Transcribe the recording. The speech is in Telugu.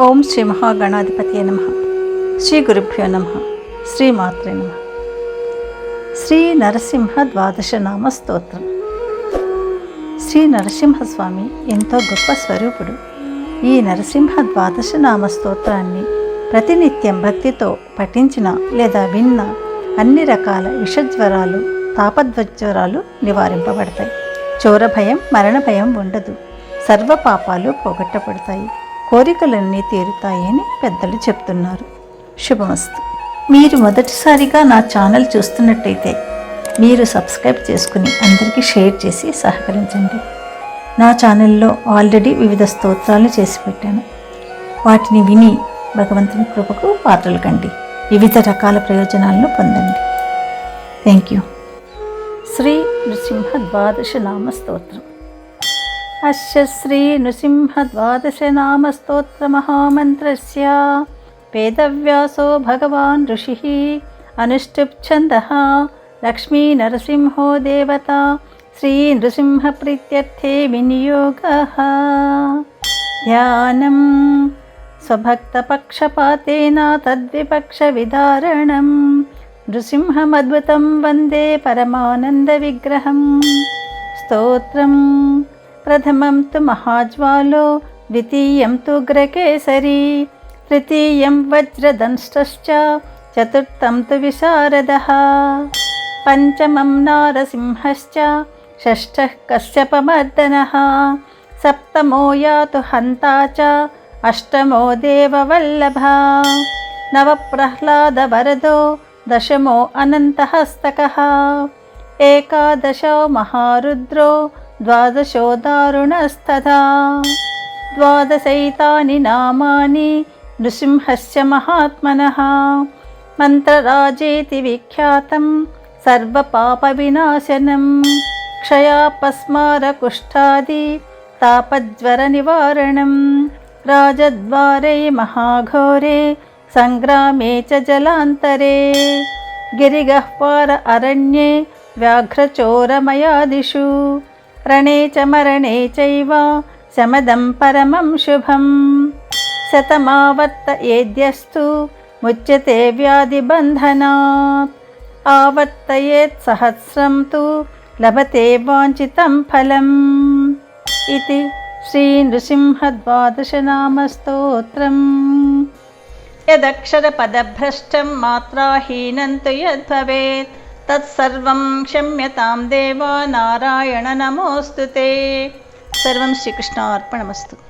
ఓం శ్రీ మహాగణాధిపతి నమ. శ్రీ గురుభ్యో నమ. శ్రీమాత్రే నమ. శ్రీ నరసింహ ద్వాదశ నామ స్తోత్రం. శ్రీ నరసింహస్వామి ఎంతో గొప్ప స్వరూపుడు. ఈ నరసింహ ద్వాదశ నామ స్తోత్రాన్ని ప్రతినిత్యం భక్తితో పఠించిన లేదా విన్న అన్ని రకాల విషజ్వరాలు తాపద్వజ్వరాలు నివారింపబడతాయి. చోర భయం మరణ భయం ఉండదు. సర్వ పాపాలు పోగొట్టబడతాయి. కోరికలన్నీ తీరుతాయని పెద్దలు చెప్తున్నారు. శుభమస్తు. మీరు మొదటిసారిగా నా ఛానల్ చూస్తున్నట్టయితే మీరు సబ్స్క్రైబ్ చేసుకుని అందరికీ షేర్ చేసి సహకరించండి. నా ఛానల్లో ఆల్రెడీ వివిధ స్తోత్రాలు చేసి పెట్టాను. వాటిని విని భగవంతుని కృపకు పాత్రలు కండి. వివిధ రకాల ప్రయోజనాలను పొందండి. Thank you. శ్రీ నృసింహ ద్వాదశ నామ స్తోత్రం. అస్య శ్రీ నృసింహ ద్వాదశ నామ స్తోత్ర మహామంత్రస్య వేదవ్యాసో భగవాన్ ఋషిः అనుష్ఠుప్ఛందः లక్ష్మీ నరసింహో దేవత శ్రీ నృసింహ ప్రీత్యర్థే వినియోగः ధ్యానం స్వభక్తపక్షపాతేన తద్విపక్షవిదారణం నృసింహమద్భుతం వందే పరమానందవిగ్రహం స్తోత్రం ప్రథమం తు మహాజ్వాలో ద్వితీయం తు గ్రకేసరి తృతీయం వజ్రదంష్టశ్చ చతుర్థం తు విశారదः. పంచమం నారసింహశ్చ షష్ఠः కశ్యపమర్దనः సప్తమో యాతు హంతా द्वादशो दारुणस्तथा द्वादशैतानि नामानि नृसिंहस्य महात्मनः। मन्त्रराजेति विख्यातं सर्वपापविनाशनं क्षयापस्मारकुष्ठादि तापज्वरनिवारणं राजद्वारे महाघोरे सङ्ग्रामे च जलान्तरे। गिरिगह्वार अरण्ये व्याघ्रचोरमयादिषु। రాజద్వారే మహాఘోరే సంగ్రామే చ జలాంతరే గిరిగహ్వార అరణ్యే వ్యాఘ్రచోరమయాదిషు రణే చ మరణే చైవ శమదం పరమం శుభం శతమావర్త ఏద్యస్తు ముచ్యతే వ్యాధిబంధనాత్ ఆవర్తయేత్ సహస్రం తు లభతే तत्सर्वं क्षम्यतां देव नारायण नमोऽस्तु ते। सर्वं श्रीकृष्णार्पणमस्तु।